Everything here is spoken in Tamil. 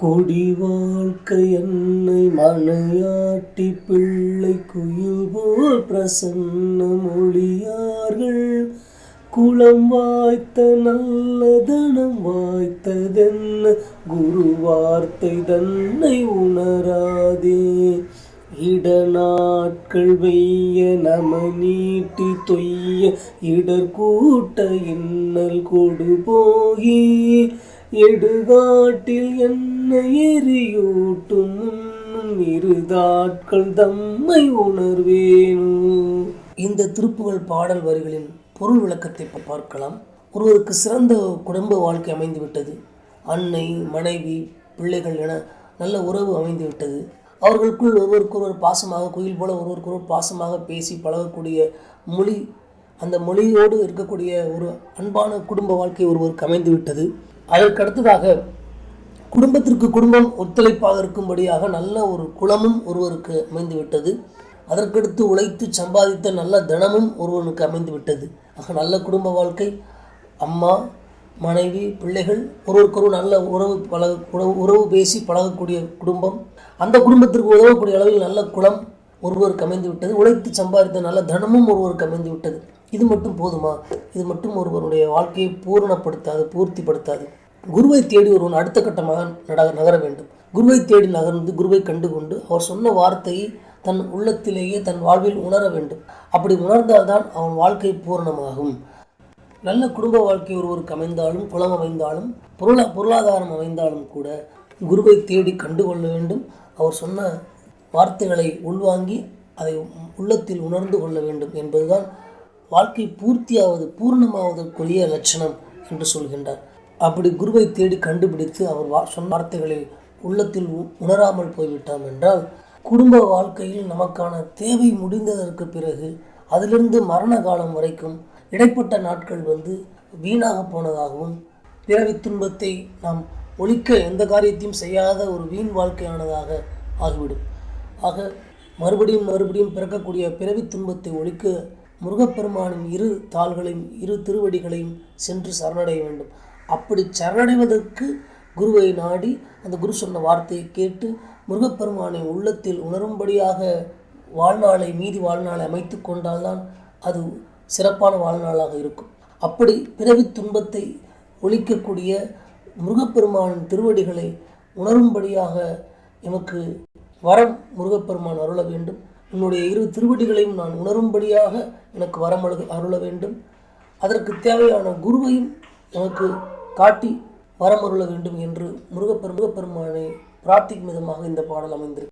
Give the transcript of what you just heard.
கொடி வாழ்க்கை என்னை மனையாட்டி பிள்ளை குயில் போல் பிரசன்ன மொழியார்கள். குளம் வாய்த்த நல்ல தனம் வாய்த்ததென்ன? குரு வார்த்தை தன்னை உணராதே. இடநாட்கள் வெய்ய நம நீட்டி தொய்ய. இடர்கூட்ட இன்னல் கொடு போகி எடுகாட்டில் என்னை எரியூட்டும் முன்னும் இருதாட்கள் தம்மை உணர்வேனு? இந்த திருப்புகழ் பாடல் வரிகளின் பொருள் விளக்கத்தை பார்க்கலாம். ஒருவருக்கு சிறந்த குடும்ப வாழ்க்கை அமைந்துவிட்டது. அன்னை மனைவி பிள்ளைகள் என நல்ல உறவு அமைந்துவிட்டது. அவர்களுக்குள் ஒருவருக்கொருவர் பாசமாக குயில் போல ஒருவருக்கொருவர் பாசமாக பேசி பழகக்கூடிய மொழி அந்த மொழியோடு இருக்கக்கூடிய ஒரு அன்பான குடும்ப வாழ்க்கை ஒருவருக்கு அமைந்துவிட்டது. அதற்கடுத்ததாக குடும்பத்திற்கு குடும்பம் ஒத்துழைப்பாக இருக்கும்படியாக நல்ல ஒரு குளமும் ஒருவருக்கு அமைந்து விட்டது அதற்கடுத்து உழைத்து சம்பாதித்த நல்ல தினமும் ஒருவனுக்கு அமைந்து விட்டது ஆக நல்ல குடும்ப வாழ்க்கை அம்மா மனைவி பிள்ளைகள் ஒருவருக்கொரு நல்ல உறவு பழக உறவு உறவு பேசி பழகக்கூடிய குடும்பம் அந்த குடும்பத்திற்கு உதவக்கூடிய அளவில் நல்ல குளம் ஒருவருக்கு அமைந்து விட்டது உழைத்து சம்பாதித்த நல்ல தனமும் ஒருவருக்கு அமைந்து விட்டது இது மட்டும் போதுமா? இது மட்டும் ஒருவருடைய வாழ்க்கையை பூரணப்படுத்தாது பூர்த்திப்படுத்தாது. குருவை தேடி ஒருவன் அடுத்த கட்டமாக நட நகர வேண்டும். குருவை தேடி நகர்ந்து குருவை கண்டுகொண்டு அவர் சொன்ன வார்த்தையை தன் உள்ளத்திலேயே தன் வாழ்வில் உணர வேண்டும். அப்படி உணர்ந்தால்தான் அவன் வாழ்க்கை பூரணமாகும். நல்ல குடும்ப வாழ்க்கை ஒருவருக்கு அமைந்தாலும் குளம் அமைந்தாலும் பொருளா பொருளாதாரம் அமைந்தாலும் கூட குருவை தேடி கண்டுகொள்ள வேண்டும். அவர் சொன்ன வார்த்தைகளை உள்வாங்கி அதை உள்ளத்தில் உணர்ந்து கொள்ள வேண்டும் என்பதுதான் வாழ்க்கை பூர்த்தியாவது பூர்ணமாவதற்குரிய லட்சணம் என்று சொல்கின்றார். அப்படி குருவை தேடி கண்டுபிடித்து அவர் வா சொன்ன வார்த்தைகளை உள்ளத்தில் உ- உணராமல் போய்விட்டோம் என்றால் குடும்ப வாழ்க்கையில் நமக்கான தேவை முடிந்ததற்கு பிறகு அதிலிருந்து மரண காலம் வரைக்கும் இடைப்பட்ட நாட்கள் வந்து வீணாக போனதாகவும் பிறவி துன்பத்தை நாம் ஒழிக்க எந்த காரியத்தையும் செய்யாத ஒரு வீண் வாழ்க்கையானதாக ஆகிவிடும். ஆக மறுபடியும் மறுபடியும் பிறக்கக்கூடிய பிறவி துன்பத்தை ஒழிக்க முருகப்பெருமானின் இரு தாள்களையும் இரு திருவடிகளையும் சென்று சரணடைய வேண்டும். அப்படி சரணடைவதற்கு குருவை நாடி அந்த குரு சொன்ன வார்த்தையை கேட்டு முருகப்பெருமானை உள்ளத்தில் உணரும்படியாக வாழ்நாளை மீதி வாழ்நாளை அமைத்து கொண்டால்தான் அது சிறப்பான வாழ்நாளாக இருக்கும். அப்படி பிறவி துன்பத்தை ஒழிக்கக்கூடிய முருகப்பெருமானின் திருவடிகளை உணரும்படியாக எமக்கு வரம் முருகப்பெருமான் அருள வேண்டும். உன்னுடைய இரு திருவடிகளையும் நான் உணரும்படியாக எனக்கு வரம் அருள அருள வேண்டும். அதற்கு தேவையான குருவையும் எனக்கு காட்டி வரமருள வேண்டும் என்று முருகப்பெரு முருகப்பெருமானை பிரார்த்திக்கும் விதமாக இந்த பாடல் அமைந்திருக்கு.